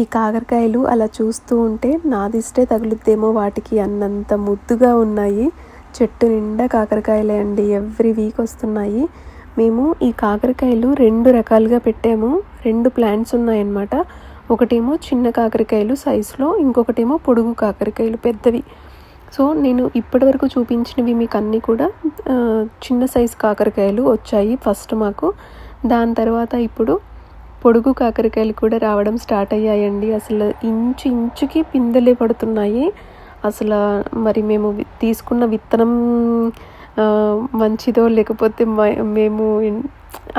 ఈ కాకరకాయలు అలా చూస్తూ ఉంటే నాదిష్టే తగులుద్దేమో వాటికి అన్నంత ముద్దుగా ఉన్నాయి. చెట్టు నిండా కాకరకాయలే అండి ఎవ్రీ వీక్ వస్తున్నాయి. మేము ఈ కాకరకాయలు రెండు రకాలుగా పెట్టాము. రెండు ప్లాంట్స్ ఉన్నాయన్నమాట. ఒకటేమో చిన్న కాకరకాయలు సైజులో ఇంకొకటేమో పొడుగు కాకరకాయలు పెద్దవి. సో నేను ఇప్పటివరకు చూపించినవి మీకు అన్నీ కూడా చిన్న సైజు కాకరకాయలు వచ్చాయి ఫస్ట్ మాకు. దాని తర్వాత ఇప్పుడు పొడుగు కాకరకాయలు కూడా రావడం స్టార్ట్ అయ్యాయండి. అసలు ఇంచు ఇంచుకి పిందెలే పడుతున్నాయి. అసలు మరి మేము తీసుకున్న విత్తనం మంచిదో లేకపోతే మేము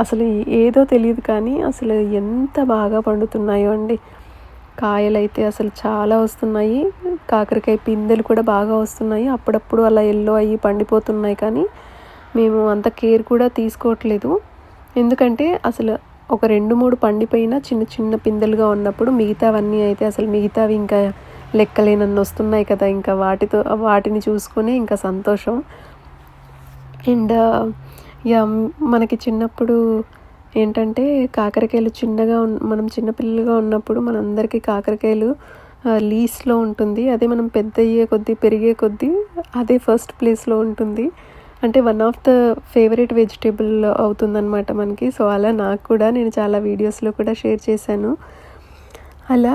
అసలు ఏదో తెలియదు కానీ అసలు ఎంత బాగా పండుతున్నాయో అండి. కాయలు అయితే అసలు చాలా వస్తున్నాయి. కాకరకాయ పిందెలు కూడా బాగా వస్తున్నాయి. అప్పుడప్పుడు అలా ఎల్లో అయ్యి పండిపోతున్నాయి కానీ మేము అంత కేర్ కూడా తీసుకోవట్లేదు. ఎందుకంటే అసలు ఒక రెండు మూడు పండిపోయిన చిన్న చిన్న పిందెలుగా ఉన్నప్పుడు మిగతావన్నీ అయితే అసలు మిగతావి ఇంకా లెక్కలేనన్ను వస్తున్నాయి కదా. ఇంకా వాటితో వాటిని చూసుకునే ఇంకా సంతోషం. అండ్ యా మనకి చిన్నప్పుడు ఏంటంటే కాకరకాయలు చిన్నగా మనం చిన్నపిల్లలుగా ఉన్నప్పుడు మనందరికీ కాకరకాయలు లీస్లో ఉంటుంది. అదే మనం పెద్ద అయ్యే కొద్దీ పెరిగే కొద్దీ అదే ఫస్ట్ ప్లేస్లో ఉంటుంది. అంటే one of the favourite vegetable అవుతుందన్నమాట మనకి. సో అలా నాకు కూడా నేను చాలా వీడియోస్లో కూడా షేర్ చేశాను. అలా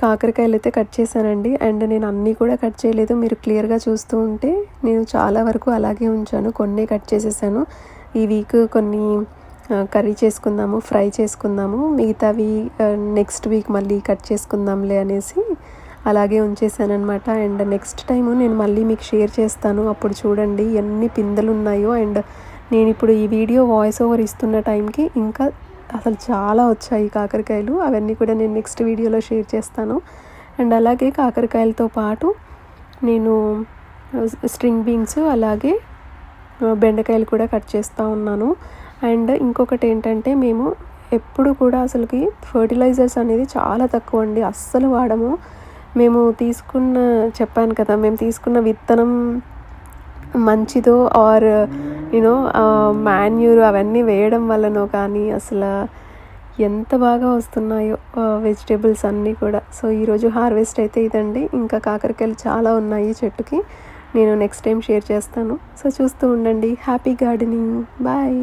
కాకరకాయలు అయితే కట్ చేశానండి. అండ్ నేను అన్నీ కూడా కట్ చేయలేదు. మీరు క్లియర్గా చూస్తూ ఉంటే నేను చాలా వరకు అలాగే ఉంచాను. కొన్ని కట్ చేసేసాను. ఈ వీక్ కొన్ని కర్రీ చేసుకుందాము ఫ్రై చేసుకుందాము. మిగతావి నెక్స్ట్ వీక్ మళ్ళీ కట్ చేసుకుందాంలే అనేసి అలాగే ఉంచేసానమాట అండ్ నెక్స్ట్ టైము నేను మళ్ళీ మీకు షేర్ చేస్తాను. అప్పుడు చూడండి ఎన్ని పిందెలు ఉన్నాయో అండ్ నేను ఇప్పుడు ఈ వీడియో వాయిస్ ఓవర్ ఇస్తున్న టైంకి ఇంకా అసలు చాలా వచ్చాయి కాకరకాయలు. అవన్నీ కూడా నేను నెక్స్ట్ వీడియోలో షేర్ చేస్తాను. అండ్ అలాగే కాకరకాయలతో పాటు నేను స్ట్రింగ్ బీన్స్ అలాగే బెండకాయలు కూడా కట్ చేస్తూ ఉన్నాను. అండ్ ఇంకొకటి ఏంటంటే మేము ఎప్పుడు కూడా అసలుకి ఫర్టిలైజర్స్ అనేది చాలా తక్కువ అండి. అస్సలు వాడము. మేము తీసుకున్న చెప్పాను కదా మేము తీసుకున్న విత్తనం మంచిదో ఆర్ యూనో మాన్యూర్ అవన్నీ వేయడం వల్లనో కానీ అసలు ఎంత బాగా వస్తున్నాయో వెజిటేబుల్స్ అన్నీ కూడా. సో ఈరోజు హార్వెస్ట్ అయితే ఇదండి. ఇంకా కాకరకాయలు చాలా ఉన్నాయి చెట్టుకి. నేను నెక్స్ట్ టైం షేర్ చేస్తాను. సో చూస్తూ ఉండండి. Happy gardening. బాయ్.